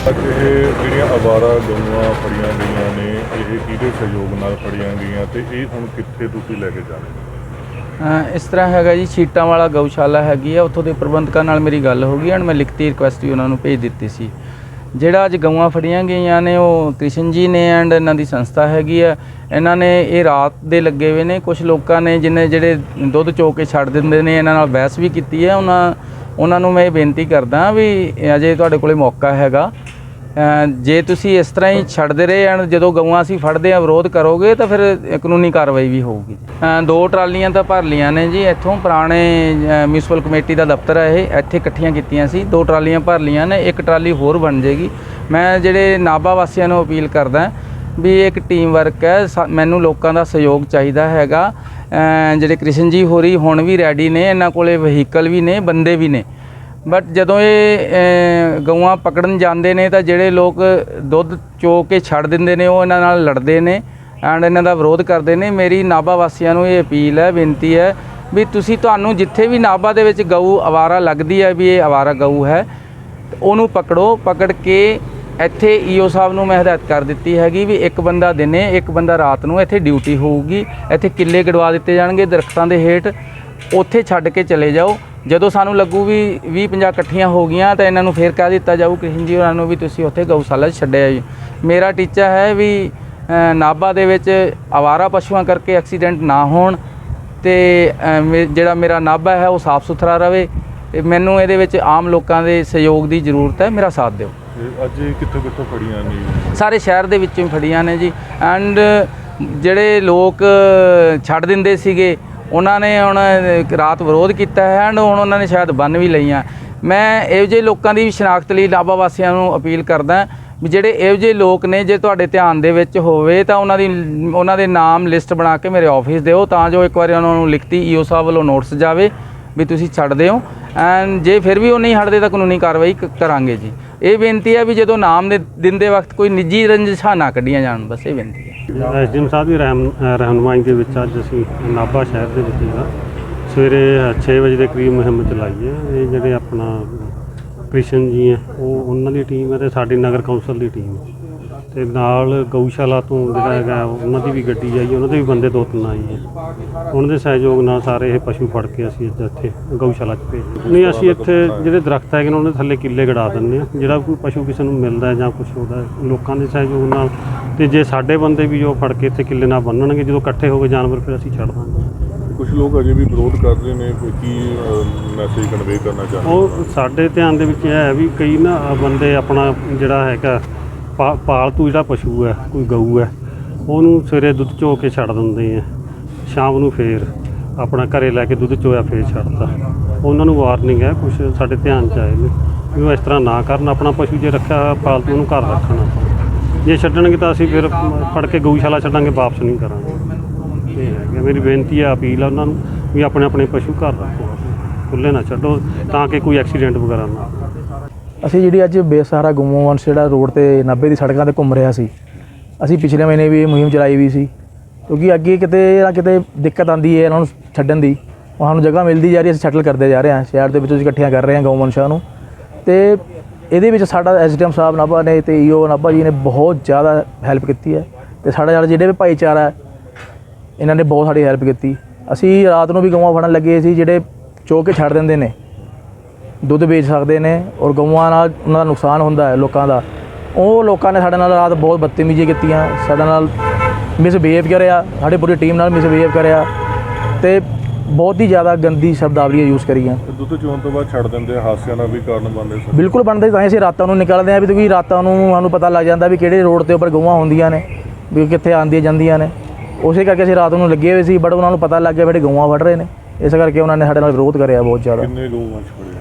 ਇਹ ਜਿਹੜੀਆਂ ਆਵਾਰਾ ਗਊਆਂ ਫੜੀਆਂ ਗਈਆਂ ਨੇ, ਇਹ ਕਿਹਦੇ ਸਹਿਯੋਗ ਨਾਲ ਫੜੀਆਂ ਗਈਆਂ ਤੇ ਇਹ ਹੁਣ ਕਿੱਥੇ ਤੁਸੀਂ ਲੈ ਕੇ ਜਾ ਇਸ ਤਰ੍ਹਾਂ ਹੈਗਾ ਜੀ, ਛੀਟਾਂ ਵਾਲਾ ਗਊਸ਼ਾਲਾ ਹੈਗੀ ਆ, ਉੱਥੋਂ ਦੇ ਪ੍ਰਬੰਧਕਾਂ ਨਾਲ ਮੇਰੀ ਗੱਲ ਹੋ ਗਈ ਐਂਡ ਮੈਂ ਲਿਖਤੀ ਰਿਕੁਐਸਟ ਵੀ ਉਹਨਾਂ ਨੂੰ ਭੇਜ ਦਿੱਤੀ ਸੀ। ਜਿਹੜਾ ਅੱਜ ਗਊਆਂ ਫੜੀਆਂ ਗਈਆਂ ਨੇ, ਉਹ ਕ੍ਰਿਸ਼ਨ ਜੀ ਨੇ ਐਂਡ ਇਹਨਾਂ ਦੀ ਸੰਸਥਾ ਹੈਗੀ ਆ। ਇਹਨਾਂ ਨੇ ਇਹ ਰਾਤ ਦੇ ਲੱਗੇ ਹੋਏ ਨੇ ਕੁਝ ਲੋਕਾਂ ਨੇ ਜਿਨੇ ਜਿਹੜੇ ਦੁੱਧ ਚੋ ਕੇ ਛੱਡ ਦਿੰਦੇ ਨੇ, ਇਹਨਾਂ ਨਾਲ ਬਹਿਸ ਵੀ ਕੀਤੀ ਹੈ ਉਹਨਾਂ ਉਹਨਾਂ ਨੂੰ ਮੈਂ ਇਹ ਬੇਨਤੀ ਕਰਦਾ ਵੀ ਅਜੇ ਤੁਹਾਡੇ ਕੋਲੇ ਮੌਕਾ ਹੈਗਾ। ਜੇ ਤੁਸੀਂ ਇਸ ਤਰ੍ਹਾਂ ਹੀ ਛੱਡਦੇ ਰਹੇ ਐਂਡ ਜਦੋਂ ਗਊਆਂ ਅਸੀਂ ਫੜਦੇ ਆ ਵਿਰੋਧ ਕਰੋਗੇ ਤਾਂ ਫਿਰ ਕਾਨੂੰਨੀ ਕਾਰਵਾਈ ਵੀ ਹੋਊਗੀ ਦੋ ਟਰਾਲੀਆਂ ਤਾਂ ਭਰ ਲੀਆਂ ਨੇ ਜੀ। ਇੱਥੋਂ ਪੁਰਾਣੇ ਮਿਊਨਿਸਪਲ ਕਮੇਟੀ ਦਾ ਦਫ਼ਤਰ ਹੈ ਇਹ। ਇੱਥੇ ਇਕੱਠੀਆਂ ਕੀਤੀਆਂ ਸੀ। ਦੋ ਟਰਾਲੀਆਂ ਭਰ ਲੀਆਂ ਨੇ। ਇੱਕ ਟਰਾਲੀ ਹੋਰ ਬਣ ਜੇਗੀ ਮੈਂ ਜਿਹੜੇ ਨਾਭਾ ਵਾਸੀਆਂ ਨੂੰ ਅਪੀਲ ਕਰਦਾ ਵੀ ਇੱਕ ਟੀਮ ਵਰਕ ਹੈ। ਸਾ- ਮੈਨੂੰ ਲੋਕਾਂ ਦਾ ਸਹਿਯੋਗ ਚਾਹੀਦਾ ਹੈਗਾ। ਜਿਹੜੇ ਕ੍ਰਿਸ਼ਨ ਜੀ ਹੋਰੀ ਹੁਣ ਵੀ ਰੈਡੀ ਨੇ। ਇਹਨਾਂ ਕੋਲੇ ਵਹੀਕਲ ਵੀ ਨੇ, ਬੰਦੇ ਵੀ ਨੇ। ਬਟ ਜਦੋਂ ਇਹ ਗਊਆਂ ਪਕੜਨ ਜਾਂਦੇ ਨੇ ਤਾਂ ਜਿਹੜੇ ਲੋਕ ਦੁੱਧ ਚੋ ਕੇ ਛੱਡ ਦਿੰਦੇ ਨੇ, ਉਹ ਇਹਨਾਂ ਨਾਲ ਲੜਦੇ ਨੇ ਐਂਡ ਇਹਨਾਂ ਦਾ ਵਿਰੋਧ ਕਰਦੇ ਨੇ। ਮੇਰੀ ਨਾਭਾ ਵਾਸੀਆਂ ਨੂੰ ਇਹ ਅਪੀਲ ਹੈ, ਬੇਨਤੀ ਹੈ ਵੀ ਤੁਸੀਂ ਤੁਹਾਨੂੰ ਜਿੱਥੇ ਵੀ ਨਾਭਾ ਦੇ ਵਿੱਚ ਗਊ ਆਵਾਰਾ ਲੱਗਦੀ ਹੈ ਵੀ ਇਹ ਆਵਾਰਾ ਗਊ ਹੈ, ਉਹਨੂੰ ਪਕੜੋ। ਪਕੜ ਕੇ ਇੱਥੇ ਈਓ ਸਾਹਿਬ ਨੂੰ ਮੈਂ ਹਦਾਇਤ ਕਰ ਦਿੱਤੀ ਹੈਗੀ ਵੀ ਇੱਕ ਬੰਦਾ ਦਿਨੇ, ਇੱਕ ਬੰਦਾ ਰਾਤ ਨੂੰ ਇੱਥੇ ਡਿਊਟੀ ਹੋਊਗੀ। ਇੱਥੇ ਕਿੱਲੇ ਗੜਵਾ ਦਿੱਤੇ ਜਾਣਗੇ ਦਰਖਤਾਂ ਦੇ ਹੇਠ। ਉੱਥੇ ਛੱਡ ਕੇ ਚਲੇ ਜਾਓ। ਜਦੋਂ ਸਾਨੂੰ ਲੱਗੂ ਵੀ 20 50 ਇਕੱਠੀਆਂ ਹੋ ਗਈਆਂ ਤਾਂ ਇਹਨਾਂ ਨੂੰ ਫੇਰ ਕਹਿ ਦਿੱਤਾ ਜਾਊ ਕ੍ਰਿਸ਼ਨ ਜੀ ਹੋਰਾਂ ਨੂੰ ਵੀ ਤੁਸੀਂ ਉੱਥੇ ਗਊਸ਼ਾਲਾ ਛੱਡਿਆ ਜੀ। ਮੇਰਾ ਟੀਚਾ ਹੈ ਵੀ ਨਾਭਾ ਦੇ ਵਿੱਚ ਆਵਾਰਾ ਪਸ਼ੂਆਂ ਕਰਕੇ ਐਕਸੀਡੈਂਟ ਨਾ ਹੋਣ ਤੇ ਜਿਹੜਾ ਮੇਰਾ ਨਾਭਾ ਹੈ ਉਹ ਸਾਫ਼ ਸੁਥਰਾ ਰਵੇ। ਤੇ ਮੈਨੂੰ ਇਹਦੇ ਵਿੱਚ ਆਮ ਲੋਕਾਂ ਦੇ ਸਹਿਯੋਗ ਦੀ ਜ਼ਰੂਰਤ ਹੈ ਮੇਰਾ ਸਾਥ ਦਿਓ। ਅੱਜ ਕਿੱਥੋਂ ਕਿੱਥੋਂ ਫੜੀਆਂ ਨੇ? ਸਾਰੇ ਸ਼ਹਿਰ ਦੇ ਵਿੱਚੋਂ ਫੜੀਆਂ ਨੇ ਜੀ। ਐਂਡ ਜਿਹੜੇ ਲੋਕ ਛੱਡ ਦਿੰਦੇ ਸੀਗੇ ਉਹਨਾਂ ਨੇ ਹੁਣ ਰਾਤ ਵਿਰੋਧ ਕੀਤਾ ਹੈ ਐਂਡ ਹੁਣ ਉਹਨਾਂ ਨੇ ਸ਼ਾਇਦ ਬੰਨ ਵੀ ਲਈਆਂ। ਮੈਂ ਇਹੋ ਜਿਹੇ ਲੋਕਾਂ ਦੀ ਸ਼ਨਾਖਤ ਲਈ ਨਾਭਾ ਵਾਸੀਆਂ ਨੂੰ ਅਪੀਲ ਕਰਦਾ ਵੀ ਜਿਹੜੇ ਇਹੋ ਜਿਹੇ ਲੋਕ ਨੇ, ਜੇ ਤੁਹਾਡੇ ਧਿਆਨ ਦੇ ਵਿੱਚ ਹੋਵੇ ਤਾਂ ਉਹਨਾਂ ਦੀ, ਉਹਨਾਂ ਦੇ ਨਾਮ ਲਿਸਟ ਬਣਾ ਕੇ ਮੇਰੇ ਆਫਿਸ ਦਿਓ ਤਾਂ ਜੋ ਇੱਕ ਵਾਰੀ ਉਹਨਾਂ ਨੂੰ ਲਿਖਤੀ ਈਓ ਸਾਹਿਬ ਵੱਲੋਂ ਨੋਟਿਸ ਜਾਵੇ ਵੀ ਤੁਸੀਂ ਛੱਡ ਦਿਓ। ਐਂਡ ਜੇ ਫਿਰ ਵੀ ਉਹ ਨਹੀਂ ਹਟਦੇ ਤਾਂ ਕਾਨੂੰਨੀ ਕਾਰਵਾਈ ਕਰਾਂਗੇ ਜੀ। ਇਹ ਬੇਨਤੀ ਹੈ ਵੀ ਜਦੋਂ ਨਾਮ ਦੇ ਦਿਨ ਦੇ ਵਕਤ ਕੋਈ ਨਿੱਜੀ ਰੰਜਿਸ਼ਾਂ ਨਾ ਕੱਢੀਆਂ ਜਾਣ, ਬਸ ਇਹ ਬੇਨਤੀ ਹੈ। ਐਸਡੀਐਮ ਸਾਹਿਬ ਦੀ ਰਹਿਮ ਰਹਿਨੁਮਾਈ ਦੇ ਵਿੱਚ ਅੱਜ ਅਸੀਂ ਨਾਭਾ ਸ਼ਹਿਰ ਦੇ ਵਿੱਚ ਜਿਹੜਾ ਸਵੇਰੇ 6 ਵਜੇ ਦੇ ਕਰੀਬ ਮੁਹਿੰਮ ਚਲਾਈ ਹੈ। ਇਹ ਜਿਹੜੇ ਆਪਣਾ ਕ੍ਰਿਸ਼ਨ ਜੀ ਹੈ, ਉਹ ਉਹਨਾਂ ਦੀ ਟੀਮ ਹੈ ਤੇ ਸਾਡੀ ਨਗਰ ਕੌਂਸਲ ਦੀ ਟੀਮ ਹੈ। ਤੇ ਨਾਲ ਗਊਸ਼ਾਲਾ ਤੋਂ ਜਿਹੜਾ ਹੈਗਾ, ਉਹਨਾਂ ਦੀ ਵੀ ਗੱਡੀ ਆਈ, ਉਹਨਾਂ ਦੇ ਵੀ ਬੰਦੇ ਦੋ ਤਿੰਨ ਆਏ ਹੈ। ਉਹਨਾਂ ਦੇ ਸਹਿਯੋਗ ਨਾਲ ਸਾਰੇ ਇਹ ਪਸ਼ੂ ਫੜ ਕੇ ਅਸੀਂ ਅੱਜ ਇੱਥੇ ਗਊਸ਼ਾਲਾ 'ਚ ਭੇਜ ਨਹੀਂ, ਅਸੀਂ ਇੱਥੇ ਜਿਹੜੇ ਦਰਖਤ ਹੈਗੇ ਨੇ, ਉਹਨਾਂ ਦੇ ਥੱਲੇ ਕਿੱਲੇ ਗੜਾ ਦਿੰਦੇ ਆ ਜਿਹੜਾ ਕੋਈ ਪਸ਼ੂ ਕਿਸੇ ਨੂੰ ਮਿਲਦਾ ਜਾਂ ਕੁਝ ਹੁੰਦਾ ਲੋਕਾਂ ਦੇ ਸਹਿਯੋਗ ਨਾਲ ਤੇ ਜੇ ਸਾਡੇ ਬੰਦੇ ਵੀ ਜੋ ਫੜ ਕੇ ਇੱਥੇ ਕਿੱਲੇ ਨਾਲ ਬੰਨਣਗੇ ਜਦੋਂ ਇਕੱਠੇ ਹੋ ਗਏ ਜਾਨਵਰ ਫਿਰ ਅਸੀਂ ਛੱਡ ਦਾਂਗੇ। ਕੁਝ ਲੋਕ ਅਜੇ ਵੀ ਵਿਰੋਧ ਕਰ ਰਹੇ ਨੇ ਕੋਈ ਕੀ ਮੈਸੇਜ ਕਨਵੇ ਕਰਨਾ ਚਾਹੁੰਦੇ ਉਹ ਸਾਡੇ ਧਿਆਨ ਦੇ ਵਿੱਚ ਇਹ ਹੈ ਵੀ ਕਈ ਨਾ ਬੰਦੇ ਆਪਣਾ ਜਿਹੜਾ ਹੈਗਾ ਪਾਲਤੂ ਜਿਹੜਾ ਪਸ਼ੂ ਹੈ ਕੋਈ ਗਊ ਹੈ ਉਹਨੂੰ ਸਵੇਰੇ ਦੁੱਧ ਚੋ ਕੇ ਛੱਡ ਦਿੰਦੇ ਆ ਸ਼ਾਮ ਨੂੰ ਫੇਰ ਆਪਣਾ ਘਰੇ ਲੈ ਕੇ ਦੁੱਧ ਚੋਇਆ ਫੇਰ ਛੱਡਦਾ। ਉਹਨਾਂ ਨੂੰ ਵਾਰਨਿੰਗ ਹੈ ਕੁਝ ਸਾਡੇ ਧਿਆਨ ਚ ਆਏ ਨੇ ਵੀ ਉਹ ਇਸ ਤਰ੍ਹਾਂ ਨਾ ਕਰਨ ਆਪਣਾ ਪਸ਼ੂ ਜੇ ਰੱਖਿਆ ਪਾਲਤੂ ਉਹਨੂੰ ਘਰ ਰੱਖਣਾ। ਜੇ ਛੱਡਣਗੇ ਤਾਂ ਅਸੀਂ ਫਿਰ ਫੜ ਕੇ ਗਊਸ਼ਾਲਾ ਛੱਡਾਂਗੇ, ਵਾਪਸ ਨਹੀਂ ਕਰਾਂਗੇ। ਇਹ ਹੈਗਾ ਮੇਰੀ ਬੇਨਤੀ ਹੈ, ਅਪੀਲ ਆ ਉਹਨਾਂ ਨੂੰ ਵੀ ਆਪਣੇ ਆਪਣੇ ਪਸ਼ੂ ਘਰ ਰੱਖੋ। ਖੁੱਲੇ ਨਾ ਛੱਡੋ, ਤਾਂ ਕਿ ਕੋਈ ਐਕਸੀਡੈਂਟ ਵਗੈਰਾ ਨਾ ਅਸੀਂ ਜਿਹੜੀ ਅੱਜ ਬੇਸਹਾਰਾ ਗੁੰਮੋ ਵੰਸ਼ ਜਿਹੜਾ ਰੋਡ ਤੇ 90 ਦੀ ਸੜਕਾਂ ਤੇ ਘੁੰਮ ਰਿਹਾ ਸੀ, ਅਸੀਂ ਪਿਛਲੇ ਮਹੀਨੇ ਵੀ ਇਹ ਮੁਹਿੰਮ ਚਲਾਈ ਵੀ ਸੀ। ਕਿਉਂਕਿ ਅੱਗੇ ਕਿਤੇ ਨਾ ਕਿਤੇ ਦਿੱਕਤ ਆਂਦੀ ਹੈ, ਇਹਨਾਂ ਨੂੰ ਛੱਡਣ ਦੀ। ਉਹ ਸਾਨੂੰ ਜਗ੍ਹਾ ਮਿਲਦੀ ਜਾ ਰਹੀ ਹੈ, ਅਸੀਂ ਸ਼ਟਲ ਕਰਦੇ ਜਾ ਰਹੇ ਹਾਂ। ਸ਼ਹਿਰ ਦੇ ਵਿੱਚ ਇਕੱਠੀਆਂ ਕਰ ਰਹੇ ਹਾਂ ਗਊ ਵੰਸ਼ਾਂ ਨੂੰ। ਤੇ ਇਹਦੇ ਵਿੱਚ ਸਾਡਾ ਐਸਡੀਐਮ ਸਾਹਿਬ ਨਾਭਾ ਨੇ ਤੇ ਈਓ ਨਾਭਾ ਜੀ ਨੇ ਬਹੁਤ ਜ਼ਿਆਦਾ ਹੈਲਪ ਕੀਤੀ ਹੈ ਤੇ ਸਾਡਾ ਜਿਹੜਾ ਜਿਹੜੇ ਵੀ ਭਾਈਚਾਰਾ ਹੈ, ਇਹਨਾਂ ਨੇ ਬਹੁਤ ਸਾਡੀ ਹੈਲਪ ਕੀਤੀ। ਅਸੀਂ ਰਾਤ ਨੂੰ ਵੀ ਗਊਆਂ ਫੜਨ ਲੱਗੇ ਸੀ, ਜਿਹੜੇ ਚੋ ਕੇ ਛੱਡ ਦਿੰਦੇ ਨੇ। ਦੁੱਧ ਵੇਚ ਸਕਦੇ ਨੇ ਔਰ ਗਊਆਂ ਨਾਲ ਉਹਨਾਂ ਦਾ ਨੁਕਸਾਨ ਹੁੰਦਾ ਹੈ ਲੋਕਾਂ ਦਾ। ਉਹ ਲੋਕਾਂ ਨੇ ਸਾਡੇ ਨਾਲ ਰਾਤ ਬਹੁਤ ਬਦਤਮੀਜ਼ੀ ਕੀਤੀਆਂ, ਸਾਡੇ ਨਾਲ ਮਿਸਬਿਹੇਵ ਕਰਿਆ, ਸਾਡੀ ਪੂਰੀ ਟੀਮ ਨਾਲ ਮਿਸਬਿਹੇਵ ਕਰਿਆ। ਤੇ ਬਹੁਤ ਹੀ ਜ਼ਿਆਦਾ ਗੰਦੀ ਸ਼ਬਦਾਵਲੀਆਂ ਯੂਜ਼ ਕਰੀਆਂ। ਦੁੱਧ ਚੋਣ ਤੋਂ ਬਾਅਦ ਛੱਡ ਦਿੰਦੇ ਆ, ਹਾਦਸਿਆਂ ਦਾ ਵੀ ਕਾਰਨ ਬਣਦੇ ਸਨ। ਬਿਲਕੁਲ ਬਣਦੇ ਤਾਂ ਹੀ ਅਸੀਂ ਰਾਤਾਂ ਨੂੰ ਨਿਕਲਦੇ ਹਾਂ ਵੀ ਕਿਉਂਕਿ ਰਾਤਾਂ ਨੂੰ ਸਾਨੂੰ ਪਤਾ ਲੱਗ ਜਾਂਦਾ ਵੀ ਕਿਹੜੇ ਰੋਡ ਤੇ ਉੱਪਰ ਗਊਆਂ ਹੁੰਦੀਆਂ ਨੇ ਵੀ ਕਿੱਥੇ ਆਉਂਦੀਆਂ ਜਾਂਦੀਆਂ ਨੇ। ਉਸੇ ਕਰਕੇ ਅਸੀਂ ਰਾਤ ਨੂੰ ਲੱਗੇ ਹੋਏ ਸੀ ਬਟ ਉਹਨਾਂ ਨੂੰ ਪਤਾ ਲੱਗ ਗਿਆ ਵੀ ਗਊਆਂ ਵੱਢ ਰਹੇ ਨੇ। ਇਸ ਕਰਕੇ ਉਹਨਾਂ ਨੇ ਸਾਡੇ ਨਾਲ ਵਿਰੋਧ ਕਰਿਆ ਬਹੁਤ ਜ਼ਿਆਦਾ। ਕਿੰਨੇ ਗਊ ਵੰਸ਼ ਫੜੇ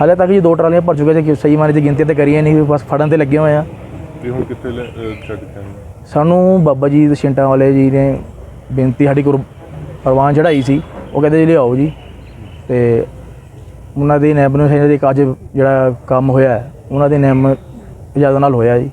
ਹਾਲੇ ਤੱਕ ਜੀ ਦੋ ਟਰਾਲੀਆਂ ਭਰ ਚੁੱਕੇ ਸੀ ਕਿ ਸਹੀ ਮਾਨੇ ਦੀ ਗਿਣਤੀ ਤੇ ਕਰੀਏ ਨਹੀਂ ਬਸ ਫੜਨ ਤੇ ਲੱਗੇ ਹੋਏ ਆ ਤੇ ਹੁਣ ਕਿੱਥੇ ਲੈ- ਅਹ ਛੱਡ ਕੇ ਆਏ? ਸਾਨੂੰ ਬਾਬਾ ਜੀ ਦੇ ਛਿੰਟਾਂ ਵਾਲੇ ਜੀ ਨੇ ਬੇਨਤੀ ਸਾਡੀ ਕੋਲ ਪ੍ਰਵਾਨ ਚੜਾਈ ਸੀ। ਉਹ ਕਹਿੰਦੇ ਜੀ ਲਿਆਓ ਜੀ। ਤੇ ਉਹਨਾਂ ਦੀ ਨੈਬ ਨੂੰ ਦੇ ਕਾਜ ਜਿਹੜਾ ਕੰਮ ਹੋਇਆ, ਉਹਨਾਂ ਦੇ ਨੈਮ ਇਜਾਜ਼ਤ ਨਾਲ ਹੋਇਆ ਜੀ।